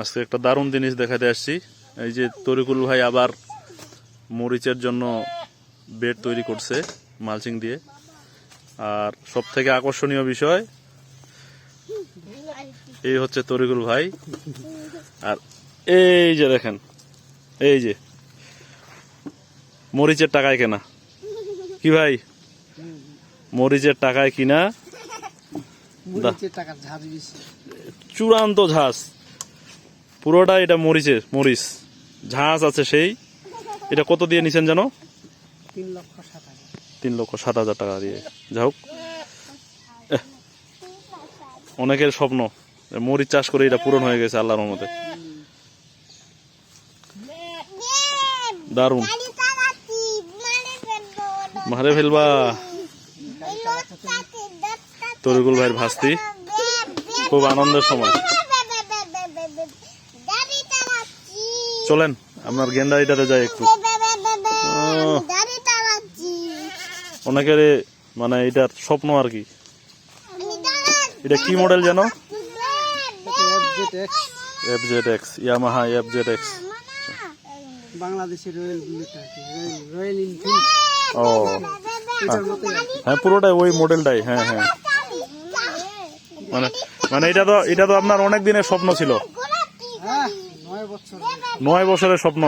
আজকে একটা দারুণ জিনিস দেখাতে আসছি। এই যে তরিকুল ভাই আবার মরিচের জন্য বেড তৈরি করছে মালচিং দিয়ে। আর সব থেকে আকর্ষণীয় বিষয় এই হচ্ছে তরিকুল ভাই। আর এই যে দেখেন এই যে মরিচের টাকায় কেনা। কি ভাই? মরিচের টাকায় কিনা? চূড়ান্ত ঝাঁস পুরোটা এটা মরিচের মরিচ। ঝাঁস আছে সেই। এটা কত দিয়ে নিছেন জানো? তিন লক্ষ সাত হাজার। টাকা দিয়ে। যা হোক। অনেকের স্বপ্ন মরিচ চাষ করে এটা পূরণ হয়ে গেছে আল্লাহর মতে দারুণ। মারে ফেলবা। তরিকুল ভাইয়ের ভাস্তি। খুব আনন্দের সময়। চলেন আপনার গেন্ডারিটাতে যাই একটু। অনেকের মানে এটার স্বপ্ন আর কি। এটা কি মডেল যেন F Z X F Z X Yamaha F Z X বাংলাদেশের Royal Bullet Royal Royal Enfield ও কি। হ্যাঁ পুরোটাই ওই মডেলটাই হ্যাঁ হ্যাঁ। মানে মানে এটা তো এটা তো আপনার অনেক দিনের স্বপ্ন ছিল। হ্যাঁ নয় বছর নয় বছরের স্বপ্ন।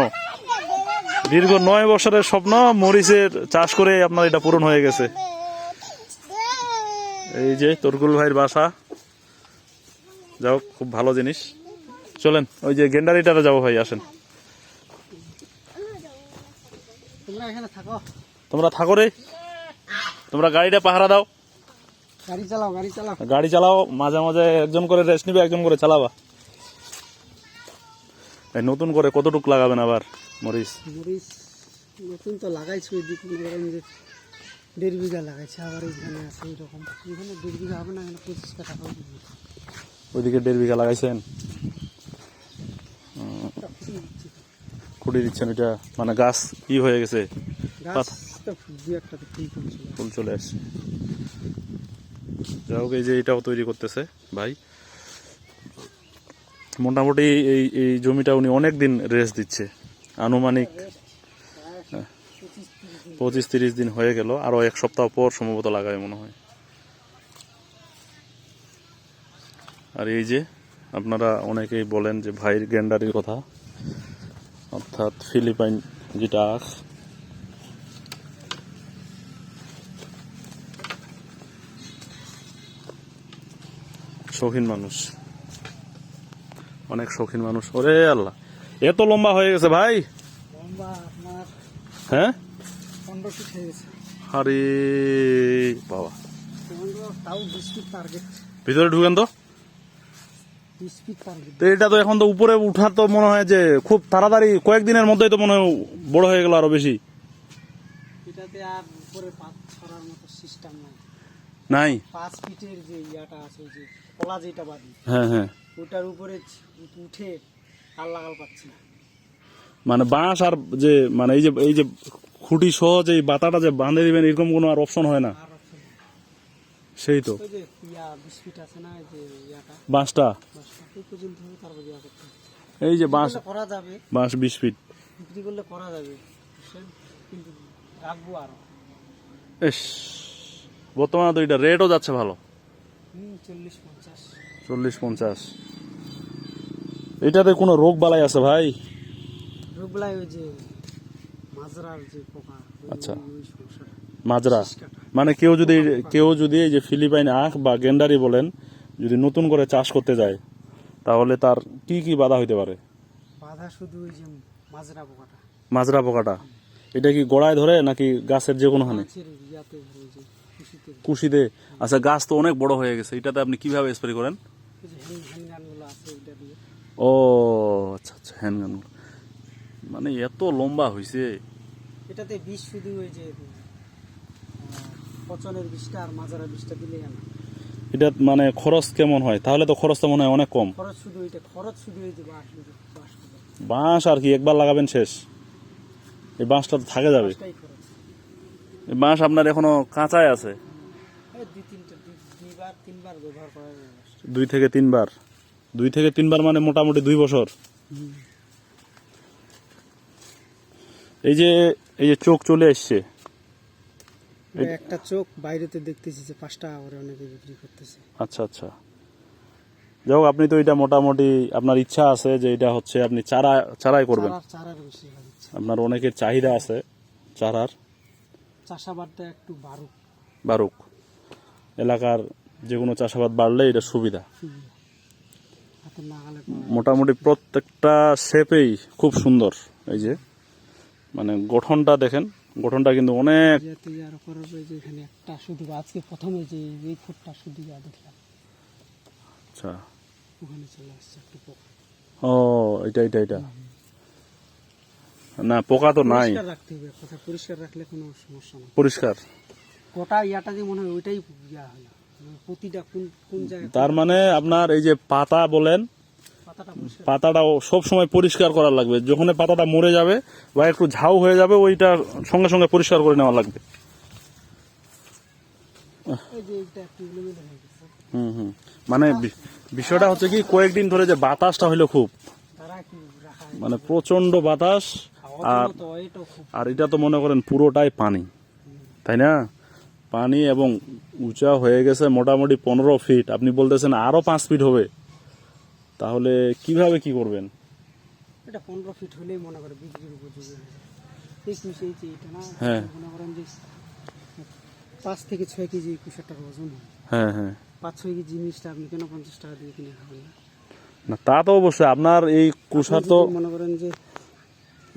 দীর্ঘ নয় বছরের স্বপ্ন মরিচের চাষ করে আপনার এটা পূরণ হয়ে গেছে। এই যে তরকুল ভাইয়ের বাসা। যাও খুব ভালো জিনিস। চলেন ওই যে গেন্ডারিটাতে যাব ভাই আসেন। তোমরা থাকো রে। তোমরা গাড়িটা পাহারা দাও। গাড়ি চালাও গাড়ি চালাও। গাড়ি চালাও মাঝে মাঝে একজন করে রেস্ট নিবে একজন করে চালাবা। নতুন করে কতটুক লাগাবেন আবার মরিচ? মরিচ নতুন তো লাগাইছি ওই দিক দেড় বিঘা লাগাইছে আবার এখানে আছে এইরকম এখানে দেড় বিঘা হবে না এখানে পঁচিশ কাঠা দিবি। ওইদিকে দেড় বিঘা লাগাইছেন? খুঁড়ি দিচ্ছেন ওইটা মানে গাছ ই হয়ে গেছে। ফুল চলে আসছে। যাই হোক এই যে এটাও তৈরি করতেছে ভাই। মোটামুটি এই এই জমিটা উনি অনেক দিন রেস্ট দিচ্ছে। আনুমানিক হ্যাঁ, পঁচিশ তিরিশ দিন হয়ে গেল আরও এক সপ্তাহ পর সম্ভবত লাগাবে মনে হয়। আর এই যে আপনারা অনেকেই বলেন যে ভাইয়ের গ্যান্ডারির কথা অর্থাৎ ফিলিপাইন যেটা আখ শৌখিন মানুষ। অনেক শৌখিন মানুষ। ওরে আল্লাহ। এত লম্বা হয়ে গেছে ভাই। লম্বা হ্যাঁ? হয়ে আরে বাবা। ভিতরে ঢুকেন তো। এটা তো এখন তো উপরে উঠা তো মনে হয় যে খুব তাড়াতাড়ি কয়েকদিনের মধ্যেই তো মনে হয় বড় হয়ে গেল আরও বেশি। এটাতে আর উপরে পাত ছড়ার মতো সিস্টেম নাই। নাই? পাঁচ ফিটের যে ইয়াটা আছে যে কলা যেটা বাদি। হ্যাঁ হ্যাঁ। ওটার উপরে উঠে আর লাগাল পাচ্ছি না। মানে বাঁশ আর যে মানে এই যে এই যে খুঁটি সহ যে বাতাটা যে বাঁধে দিবেন এরকম কোনো আর অপশন হয় না। সেই তো। বাঁশটা। এই যে বাঁশ করা যাবে। বাঁশ বিশ ফিট বিক্রি করলে করা যাবে। কিন্তু রাখব আরও। এস বর্তমানে তো এটা রেটও যাচ্ছে ভালো। চল্লিশ পঞ্চাশ। চল্লিশ পঞ্চাশ। এটাতে কোনো রোগ বালাই আছে ভাই? রোগলাই ওই যে মাজরার যে পোকা আচ্ছা। মাজরা। মানে কেউ যদি কেউ যদি এই যে ফিলিপাইন আখ বা গেন্ডারি বলেন যদি নতুন করে চাষ করতে যায় তাহলে তার কি কি বাধা হইতে পারে? বাধা শুধু ওই যে মাজরা পোকাটা। মাজরা পোকাটা। এটা কি গোড়ায় ধরে নাকি গাছের যে কোনো হানে? কুশিতে আচ্ছা গাছ তো অনেক বড় হয়ে গেছে। এটাতে আপনি কীভাবে স্প্রে করেন ওই যে হ্যান্ড হ্যান্ড গানগুলো আছে ওইটা দিয়ে ও আচ্ছা আচ্ছা হ্যান্ড গান মানে এত লম্বা হয়েছে এটাতে বিষ শুধু ওই যে পচনের বিষটা আর মাজারা বিষটা আনা এটা মানে খরচ কেমন হয়? তাহলে তো খরচটা মনে হয় অনেক কম। খরচ শুধু ওইটা খরচ শুধু ওই যে বাঁশ বাঁশ আর কি একবার লাগাবেন শেষ। এই বাঁশটা তো থাকে যাবে। এই বাঁশ আপনার এখনও কাঁচায় আছে? এই। দুই থেকে তিনবার? দুই থেকে তিনবার মানে মোটামুটি দুই বছর। এই যে এই যে চোখ চলে এসছে। একটা চোখ বাইরেতে দেখতেছি যে পাঁচটা করে অনেকে বিক্রি করতেছে। আচ্ছা আচ্ছা। যাই হোক আপনি তো এটা মোটামুটি আপনার ইচ্ছা আছে যে এটা হচ্ছে আপনি চারা চারাই করবেন। আপনার অনেকের চাহিদা আছে চারার। চাষাবাদটা একটু বারুক বারুক এলাকার যে কোনো চাষাবাদ বাড়লে এটা সুবিধা। মোটামুটি প্রত্যেকটা শেপেই খুব সুন্দর। এই যে মানে গঠনটা দেখেন গঠনটা কিন্তু অনেক যেহেতু আর করার পরে যে এখানে একটা শুধু আজকে প্রথমে যে এই ফুটটা শুধু দেখলাম আচ্ছা। ওখানে চলে আসছে একটু পোকা ও এটা এটা এটা। না পোকা তো নাই। পরিষ্কার রাখতে হবে কথা পরিষ্কার রাখলে কোনো সমস্যা নেই। পরিষ্কার। গোটা ইয়াটা যে মনে হয় ওইটাই ইয়া হলো। প্রতিটা কোন কোন জায়গায় তার মানে আপনার এই যে পাতা বলেন পাতাটা সব সময় পরিষ্কার করা লাগবে। যখন পাতাটা মরে যাবে বা একটু ঝাউ হয়ে যাবে ওইটা সঙ্গে সঙ্গে পরিষ্কার করে নেওয়া লাগবে। হুম হুম। মানে বিষয়টা হচ্ছে কি কয়েকদিন ধরে যে বাতাসটা হইল খুব। মানে প্রচণ্ড বাতাস আর আর এটা তো মনে করেন পুরোটাই পানি। তাই না? পানি এবং উঁচা হয়ে গেছে মোটামুটি পনেরো ফিট আপনি বলতেছেন আরও পাঁচ ফিট হবে। তাহলে কীভাবে কি করবেন? এটা পনেরো ফিট হলেই মনে করে বিক্রির উপযোগী হয়ে এই যে এটা না হ্যাঁ। মনে করেন যে পাঁচ থেকে ছয় কেজি কুশারটার ওজন হ্যাঁ। হ্যাঁ পাঁচ ছয় কেজি জিনিসটা আপনি কেন পঞ্চাশ টাকা দিয়ে কিনে খাবেন? না না তা তো অবশ্যই। আপনার এই কুষার তো মনে করেন যে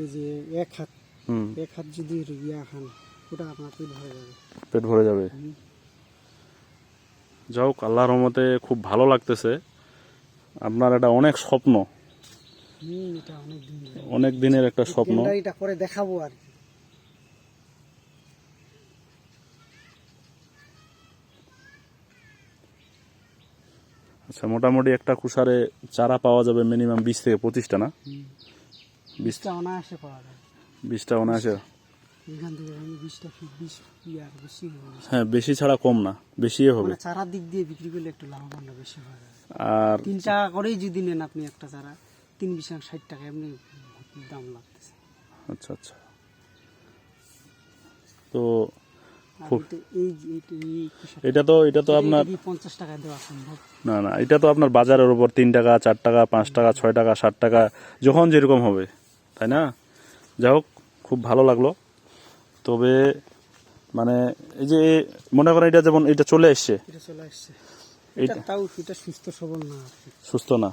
এই যে এক হাত এক হাত যদি ইয়া খান ওটা আপনার পেট ভরে যাবে। পেট ভরে যাবে? যাই হোক আল্লাহর রহমতে খুব ভালো লাগতেছে। আপনার এটা অনেক স্বপ্ন। অনেক দিনের। একটা স্বপ্ন। এটা করে দেখাবো আর আচ্ছা মোটামুটি একটা কুষারে চারা পাওয়া যাবে মিনিমাম বিশ থেকে পঁচিশটা না? বিশ বীজটা অনায়াসে পাওয়া যায় বিশটা অনায়াসে। এখান থেকে আমি বিশটা ফিট বিশ ইয়ার বেশি হ্যাঁ বেশি ছাড়া কম না বেশি হবে। মানে চারার দিক দিয়ে বিক্রি করলে একটু লাভবানটা বেশি হয়ে যাবে। আর তিন টাকা করেই যদি নেন আপনি একটা চারা তিন বিশ ষাট টাকা এমনি দাম লাগতেছে। আচ্ছা আচ্ছা। তো এটা- তো এটা তো আপনার পঞ্চাশ টাকায় দেওয়া সম্ভব? না না এটা তো আপনার বাজারের উপর তিন টাকা চার টাকা পাঁচ টাকা ছয় টাকা ষাট টাকা যখন যেরকম হবে তাই না? যাই হোক খুব ভালো লাগল। তবে মানে এই যে মনে করেন এটা যেমন এটা চলে এসছে এটা চলে এটা তাও এটা সুস্থ সবল না সুস্থ না।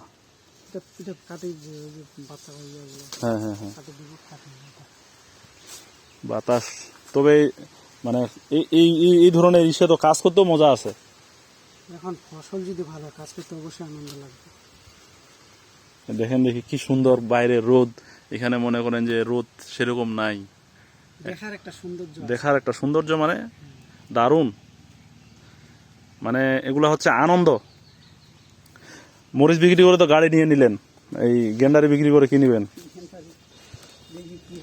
এটা এটা কাটে যে ওই যে বাচ্চা হ্যাঁ হ্যাঁ হ্যাঁ। বাতাস তবে মানে এই এই এই- এই ধরনের ইসে তো কাজ করতেও মজা আছে। এখন ফসল যদি ভালো কাজ করতে অবশ্যই আনন্দ লাগবে। দেখেন দেখি কি সুন্দর বাইরে রোদ। এখানে মনে করেন যে রোদ সেরকম নাই। দেখার একটা সৌন্দর্য দেখার একটা সৌন্দর্য মানে? দারুণ। মানে এগুলা হচ্ছে আনন্দ। মরিচ বিক্রি করে তো গাড়ি নিয়ে নিলেন। এই গেন্ডারি বিক্রি করে কি নিবেন? এখানকার দেখি কি।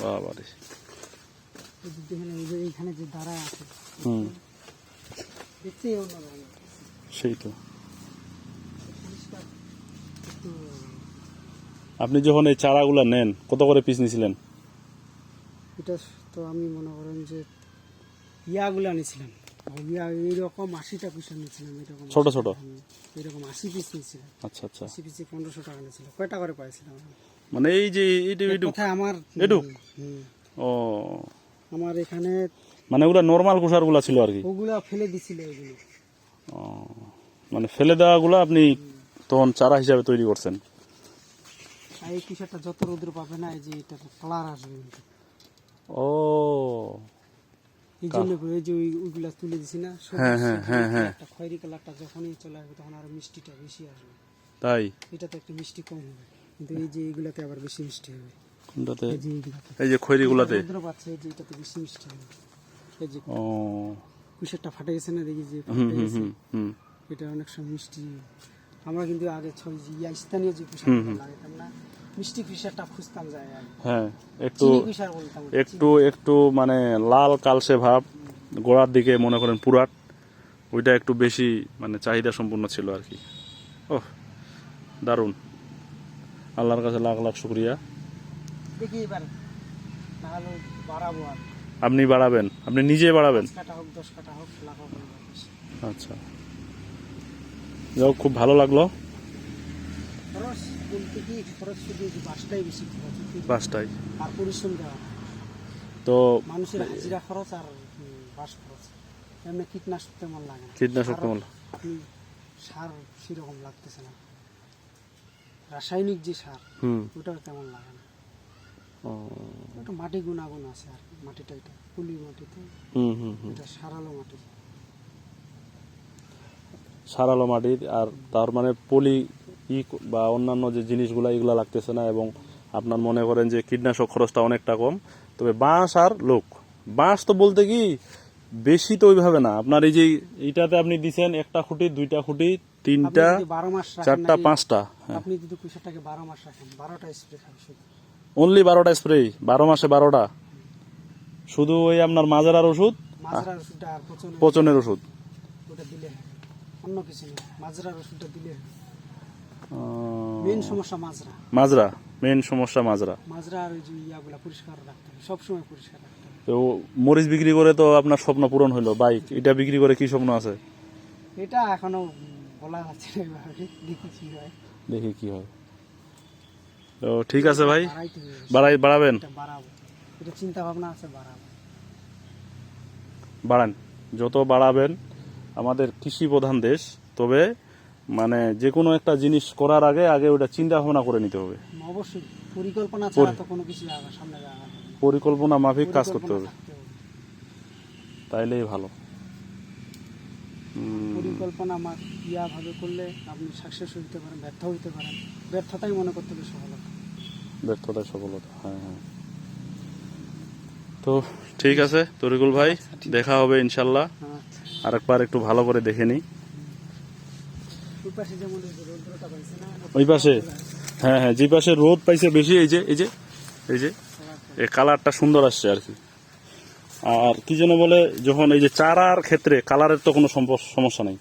বাবারে। এই যে দেখেন এই যে এইখানে যে দাঁড়ায় আছে। হুম। সেই তো পরিষ্কার একটু আপনি যখন এই চারাগুলা নেন কত করে পিস নিছিলেন? এটা তো আমি মনে করেন যে ইয়াগুলো নিয়েছিলাম ইয়া এইরকম আশিটা পিস নিয়েছিলাম এরকম ছোট ছোট? এরকম আশি পিস নিয়েছিলাম আচ্ছা আচ্ছা। আশি পিসে পনেরোশো টাকা নিয়েছিল কয়টা করে পাইছিলাম মানে এই যে এইটু এইটু? কোথায় আমার এটু? ও। আমার এখানে মানে ওগুলা নর্মাল কুষারগুলা ছিল আর কি? ওগুলা ফেলে দিছিল এগুলো ও মানে ফেলে দেওয়াগুলো আপনি তখন চারা হিসাবে তৈরি করছেন? এই কিসারটা যত রোদ্র পাবে না এই যে এটা কালার আসবে কিন্তু। ও। এই জন্য এই যে ওইগুলা তুলে দিছি না হ্যাঁ, হ্যাঁ, হ্যাঁ, হ্যাঁ। একটা খয়েরি কালারটা যখনই চলে আসবে তখন আরও মিষ্টিটা বেশি আসবে। তাই? এটা তো একটু মিষ্টি কম হবে। কিন্তু এই যে এইগুলাতে আবার বেশি মিষ্টি হবে। কোনটাতে? এই যে যে খৈরিগুলাতে রোদ্র পাচ্ছে এই যে এটাতে বেশি মিষ্টি হবে। এই যে ও। কুশারটা ফাটে গেছে না দেখি যে ফাটে গেছে। এটা অনেক সময় মিষ্টি। আমরা কিন্তু আগে ছয় যে ইয়া স্থানীয় যে কুশারটা লাগাইতাম না মিষ্টি কুশারটা খুঁজতাম যায় হ্যাঁ একটু। একটু একটু মানে লাল কালসে ভাব গোড়ার দিকে মনে করেন পুরাট ওইটা একটু বেশি মানে চাহিদা সম্পূর্ণ ছিল আর কি। ও দারুণ। আল্লাহর কাছে লাখ লাখ শুক্রিয়া। দেখি এবার বাড়াবো আর। আপনি বাড়াবেন? আপনি নিজে বাড়াবেন। আচ্ছা। যাও খুব ভালো লাগল। বলতে কি খরচ শুধু বাসটাই বেশি খরচ বাসটাই। আর পরিশ্রম দেওয়া। তো মানুষের হাজিরা খরচ আর বাস খরচ। এমনি কীটনাশক তেমন লাগে না। কীটনাশক সার- তেমন আপনি সার সেরকম লাগতেছে না। রাসায়নিক যে সার হুম। ওটাও তেমন লাগে না। ওটা মাটি গুণাগুণ আছে আর মাটিটা এটা পুলি মাটিতে হুম হুম হুম। এটা সারালো মাটি। সারালো মাটির আর তার মানে পলি ই বা অন্যান্য যে জিনিসগুলো এগুলো লাগতেছে না এবং আপনার মনে করেন যে কীটনাশক খরচটা অনেকটা কম। তবে বাঁশ আর লোক। বাঁশ তো বলতে কি বেশি তো ওইভাবে না। আপনার এই যে এইটাতে আপনি দিছেন একটা খুঁটি দুইটা খুঁটি তিনটা বারো মাস চারটা পাঁচটা হ্যাঁ। আপনি যদি কুশাটাকে বারো মাস রাখেন বারোটা স্প্রে খাবে অনলি বারোটা স্প্রে বারো মাসে বারোটা। শুধু ওই আপনার মাজারার ওষুধ পচনের ওষুধ। ওটা দিলে অন্য কিছু মাজরার ওষুধটা দিলে হয়। মেন সমস্যা মাজরা। মাজরা মেন সমস্যা মাজরা। মাজরা আর ওই যে ইয়াগুলা পরিষ্কার রাখতে হবে সবসময় পরিষ্কার রাখতে হবে। তো মরিচ বিক্রি করে তো আপনার স্বপ্ন পূরণ হলো বাইক এটা বিক্রি করে কি স্বপ্ন আছে? এটা এখনও বলা যাচ্ছে না এভাবে দেখি কি হয়। দেখি কি হয়। তো ঠিক আছে ভাই বাড়াইতে হবে। বাড়াই বাড়াবেন? এটা বাড়াবো। এটা চিন্তা ভাবনা আছে বাড়াবো। বাড়ান যত বাড়াবেন আমাদের কৃষি প্রধান দেশ তবে মানে যে কোনো একটা জিনিস করার আগে আগে ওটা চিন্তা ভাবনা করে নিতে হবে। অবশ্যই। পরিকল্পনা ছাড়া তো কোনো কিছু সামনে যাওয়া যাবে না। পরিকল্পনা মাফিক কাজ করতে হবে। তাইলেই ভালো। পরিকল্পনা আমার ইয়া ভাবে করলে আপনি সাকসেস হইতে পারেন ব্যর্থ হইতে পারেন। ব্যর্থতাই মনে করতে হবে সফলতা। ব্যর্থতায় সফলতা হ্যাঁ হ্যাঁ। তো ঠিক আছে তরিকুল ভাই দেখা হবে ইনশাল্লাহ। আচ্ছা আরেকবার একটু ভালো করে দেখে নিই। ওই পাশে? হ্যাঁ হ্যাঁ যে পাশে রোদ পাইছে বেশি এই যে এই যে এই যে এই কালারটা সুন্দর আসছে আর কি। আর কি যেন বলে যখন এই যে চারার ক্ষেত্রে কালারের তো কোনো সমস্যা নেই।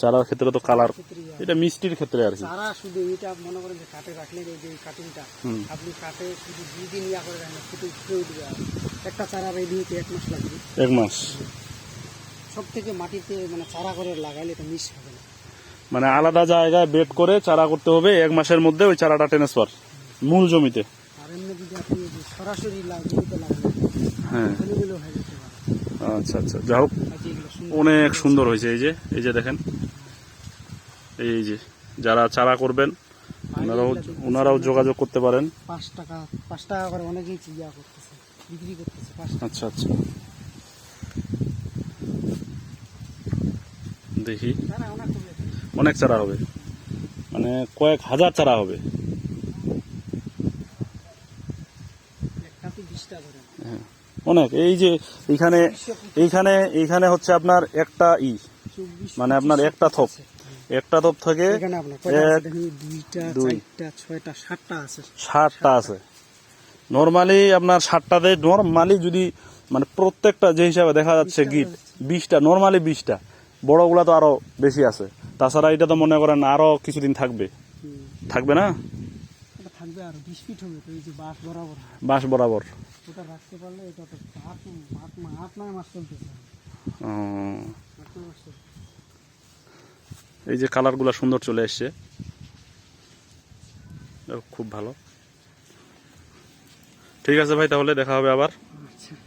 চারার ক্ষেত্রে তো কালার এটা মিষ্টির ক্ষেত্রে আর কি। শুধু এটা মনে করেন যে কাটে রাখলে এই যে কাটিংটা আপনি কাটে শুধু দুই দিন ইয়া করে রাখেন উঠবে একটা চারা রেডি হতে এক মাস লাগবে। এক মাস। সব থেকে মাটিতে মানে চারা করে লাগাইলে এটা মিস হবে না। মানে আলাদা জায়গায় বেড করে চারা করতে হবে এক মাসের মধ্যে ওই চারাটা ট্রান্সফার মূল জমিতে। হ্যাঁ। আচ্ছা আচ্ছা। যা হোক সুন্দর অনেক সুন্দর হয়েছে এই যে এই যে দেখেন। এই যে যারা চারা করবেন ওনারাও ওনারাও যোগাযোগ করতে পারেন। পাঁচ টাকা পাঁচ টাকা করে অনেকেই ইয়া করতেছে বিক্রি করতেছে আচ্ছা আচ্ছা। দেখি। অনেক চারা হবে। মানে কয়েক হাজার চারা হবে। হ্যাঁ, অনেক। এই যে এইখানে এইখানে এইখানে হচ্ছে আপনার একটা ই। মানে আপনার একটা থপ। একটা থপ থেকে সাতটা আছে। ষাটটা আছে। নর্মালি আপনার ষাটটাতে নর্মালি যদি মানে প্রত্যেকটা যে হিসাবে দেখা যাচ্ছে গিট। বিশটা নর্মালি বিশটা। বড়গুলা তো আরও বেশি আছে। তাছাড়া এটা তো মনে করেন আরও কিছুদিন থাকবে। থাকবে না? থাকবে আর বিশ ফিট হবে তো এই যে বরাবর। বাঁশ বরাবর। ওটা রাখতে পারলে এটা তো আট আট মা- আট নয় মাস চলতেছে উম, আট নয় মাস চলতেছে এই যে কালারগুলো সুন্দর চলে এসছে। খুব ভালো। ঠিক আছে ভাই তাহলে দেখা হবে আবার।